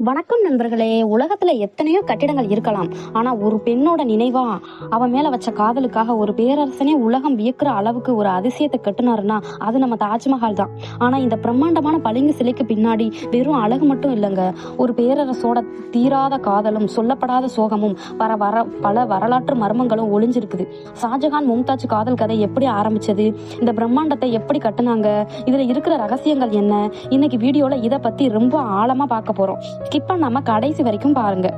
வணக்கம் நண்பர்களே. உலகத்துல எத்தனையோ கட்டிடங்கள் இருக்கலாம். ஆனா ஒரு பெண்ணோட நினைவா அவன் மேல வச்ச காதலுக்காக ஒரு பேரரசனே உலகம் வியக்கிற அளவுக்கு ஒரு அதிசயத்தை கட்டுனாருன்னா அது நம்ம தாஜ்மஹால் தான். ஆனா இந்த பிரம்மாண்டமான பளிங்கு சிலைக்கு பின்னாடி வெறும் அழகு மட்டும் இல்லைங்க. ஒரு பேரரசோட தீராத காதலும் சொல்லப்படாத சோகமும் வர வர பல வரலாற்று மர்மங்களும் ஒளிஞ்சிருக்குது. ஷாஜகான் மும்தாஜ் காதல் கதை எப்படி ஆரம்பிச்சது? இந்த பிரம்மாண்டத்தை எப்படி கட்டுனாங்க? இதுல இருக்கிற ரகசியங்கள் என்ன? இன்னைக்கு வீடியோல இதை பத்தி ரொம்ப ஆழமா பார்க்க போறோம். ஸ்கிப் பண்ணாம கடைசி வரைக்கும் பாருங்க.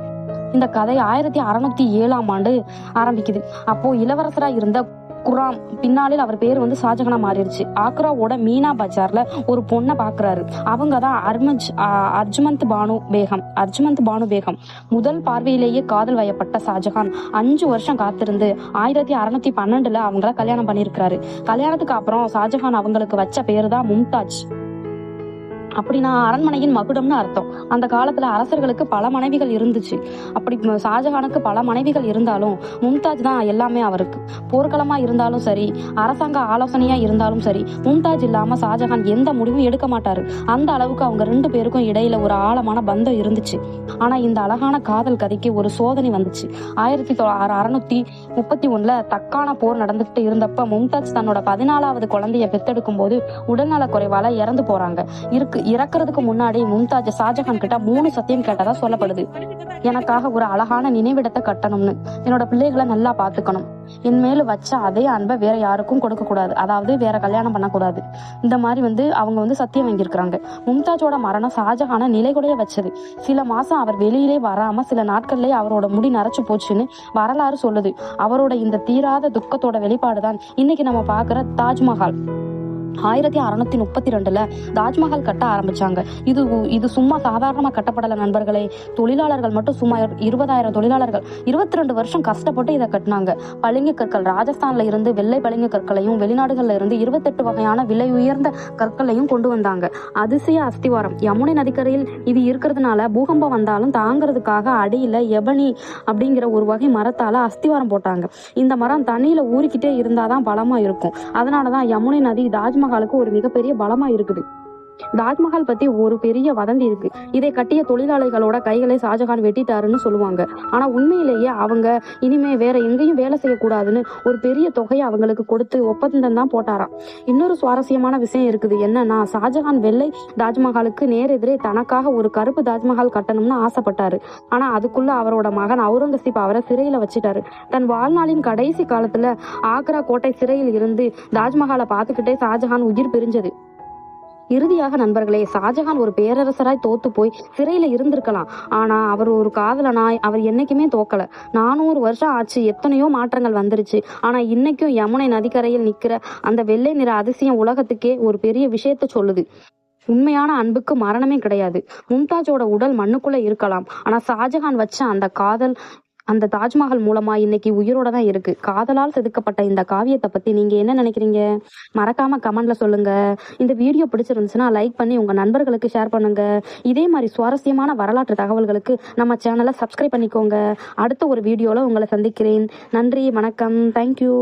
இந்த கதை ஆயிரத்தி அறுநூத்தி ஏழாம் ஆண்டு ஆரம்பிக்குது. அப்போ இளவரசரா இருந்த குராம் பின்னாளில் அவர் பேர் வந்து ஷாஜகானா மாறிடுச்சு. ஆக்ராவோட மீனா பஜார்ல ஒரு பொண்ணை பாக்குறாரு. அவங்க தான் அர்மஜ் அர்ஜுமந்த் பானு பேகம் அர்ஜுமந்த் பானு பேகம். முதல் பார்வையிலேயே காதல் வயப்பட்ட ஷாஜகான் அஞ்சு வருஷம் காத்திருந்து ஆயிரத்தி அறுநூத்தி பன்னெண்டுல அவங்கள கல்யாணம் பண்ணியிருக்கிறாரு. கல்யாணத்துக்கு அப்புறம் ஷாஜகான் அவங்களுக்கு வச்ச பேரு தான் மும்தாஜ். அப்படின்னா அரண்மனையின் மகுடம்னு அர்த்தம். அந்த காலத்துல அரசர்களுக்கு பல மனைவிகள் இருந்துச்சு. அப்படி ஷாஜஹானுக்கு ஷாஜகானுக்கு பல மனைவிகள் இருந்தாலும் மும்தாஜ் தான் எல்லாமே அவருக்கு. போர்க்களமா இருந்தாலும் சரி அரசாங்க ஆலோசனையா இருந்தாலும் சரி மும்தாஜ் இல்லாம ஷாஜகான் எந்த முடிவும் எடுக்க மாட்டாரு. அந்த அளவுக்கு அவங்க ரெண்டு பேருக்கும் இடையில ஒரு ஆழமான பந்தம் இருந்துச்சு. ஆனா இந்த அழகான காதல் கதைக்கு ஒரு சோதனை வந்துச்சு. ஆயிரத்தி அறுநூத்தி முப்பத்தி ஒண்ணுல தக்கான போர் நடந்துகிட்டு இருந்தப்ப மும்தாஜ் தன்னோட பதினாலாவது குழந்தைய பெத்தெடுக்கும் போது உடல்நல குறைவால இறந்து போறாங்க. இருக்கு இறக்குறதுக்கு முன்னாடி மும்தாஜ் ஷாஜஹான் கிட்ட மூணு சத்தியம் கேட்டதா சொல்லப்படுது. எனக்காக ஒரு அழகான நினைவிடத்தை கட்டணும்னு. என்னோட பிள்ளைகளை நல்லா பாத்துக்கணும். என் மேல வச்ச அதே அன்பை வேற யாருக்கும் கொடுக்க கூடாது. அதாவது வேற கல்யாணம் பண்ணக்கூடாது இந்த மாதிரி வந்து அவங்க வந்து சத்தியம் வாங்கியிருக்கிறாங்க. மும்தாஜோட மரணம் ஷாஜஹான நிலைகுலைய வச்சது. சில மாசம் அவர் வெளியிலே வராம சில நாட்கள்லயே அவரோட முடி நரைச்சு போச்சுன்னு வரலாறு சொல்லுது. அவரோட இந்த தீராத துக்கத்தோட வெளிப்பாடுதான் இன்னைக்கு நம்ம பாக்குற தாஜ்மஹால். ஆயிரத்தி அறுநூத்தி முப்பத்தி ரெண்டுல தாஜ்மஹால் கட்ட ஆரம்பிச்சாங்க. இது இது சும்மா சாதாரணமா கட்டப்படல நண்பர்களே. தொழிலாளர்கள் மட்டும் சும்மா இருபதாயிரம் தொழிலாளர்கள் இருபத்தி ரெண்டு வருஷம் கஷ்டப்பட்டு இதை கட்டினாங்க. பளிங்கு கற்கள் ராஜஸ்தான்ல இருந்து வெள்ளை பளிங்கு கற்களையும் வெளிநாடுகள்ல இருந்து இருபத்தெட்டு வகையான விலை உயர்ந்த கற்களையும் கொண்டு வந்தாங்க. அதிசய அஸ்திவாரம். யமுனை நதிக்கரையில் இது இருக்கிறதுனால பூகம்பம் வந்தாலும் தாங்கிறதுக்காக அடியில எபனி அப்படிங்கிற ஒரு வகை மரத்தால அஸ்திவாரம் போட்டாங்க. இந்த மரம் தண்ணியில ஊறிக்கிட்டே இருந்தாதான் பலமா இருக்கும். அதனாலதான் யமுனை நதி தாஜ் தாஜ்மஹாலுக்கு ஒரு மிகப்பெரிய பலமா இருக்குது. தாஜ்மஹால் பத்தி ஒரு பெரிய வதந்தி இருக்கு. இதை கட்டிய தொழிலாளிகளோட கைகளை ஷாஜகான் வெட்டிட்டாருன்னு சொல்லுவாங்க. ஆனா உண்மையிலேயே அவங்க இனிமே வேற எங்கேயும் வேலை செய்யக்கூடாதுன்னு ஒரு பெரிய தொகையை அவங்களுக்கு கொடுத்து ஒப்பந்தம் தான் போட்டாராம் இன்னொரு சுவாரஸ்யமான விஷயம் இருக்குது. என்னன்னா ஷாஜகான் வெள்ளை தாஜ்மஹாலுக்கு நேரெதிரே தனக்காக ஒரு கருப்பு தாஜ்மஹால் கட்டணும்னு ஆசைப்பட்டாரு. ஆனா அதுக்குள்ள அவரோட மகன் அவுரங்கசீப் அவரை சிறையில வச்சுட்டாரு. தன் வாழ்நாளின் கடைசி காலத்துல ஆக்ரா கோட்டை சிறையில் இருந்து தாஜ்மஹாலை பார்த்துக்கிட்டே ஷாஜகான் உயிர் பிரிஞ்சது. இறுதியாக நண்பர்களே ஷாஜகான் ஒரு பேரரசராய் தோத்து போய் சிறையில இருந்திருக்கலாம். ஆனா அவர் ஒரு காதலனாய் அவர் என்னைக்குமே தோக்கல. நானூறு வருஷம் ஆச்சு எத்தனையோ மாற்றங்கள் வந்துருச்சு. ஆனா இன்னைக்கும் யமுனை நதிக்கரையில் நிக்கிற அந்த வெள்ளை நிற அதிசயம் உலகத்துக்கே ஒரு பெரிய விஷயத்த சொல்லுது. உண்மையான அன்புக்கு மரணமே கிடையாது. மும்தாஜோட உடல் மண்ணுக்குள்ள இருக்கலாம். ஆனா ஷாஜகான் வச்ச அந்த காதல் அந்த தாஜ்மஹால் மூலமா இன்னைக்கு உயிரோட தான் இருக்கு. காதலால் செதுக்கப்பட்ட இந்த காவியத்தை பத்தி நீங்க என்ன நினைக்கிறீங்க? மறக்காம கமெண்ட்ல சொல்லுங்க. இந்த வீடியோ பிடிச்சிருந்துச்சுன்னா லைக் பண்ணி உங்க நண்பர்களுக்கு ஷேர் பண்ணுங்க. இதே மாதிரி சுவாரஸ்யமான வரலாற்று தகவல்களுக்கு நம்ம சேனலை சப்ஸ்கிரைப் பண்ணிக்கோங்க. அடுத்த ஒரு வீடியோல உங்களை சந்திக்கிறேன். நன்றி வணக்கம். தேங்க்யூ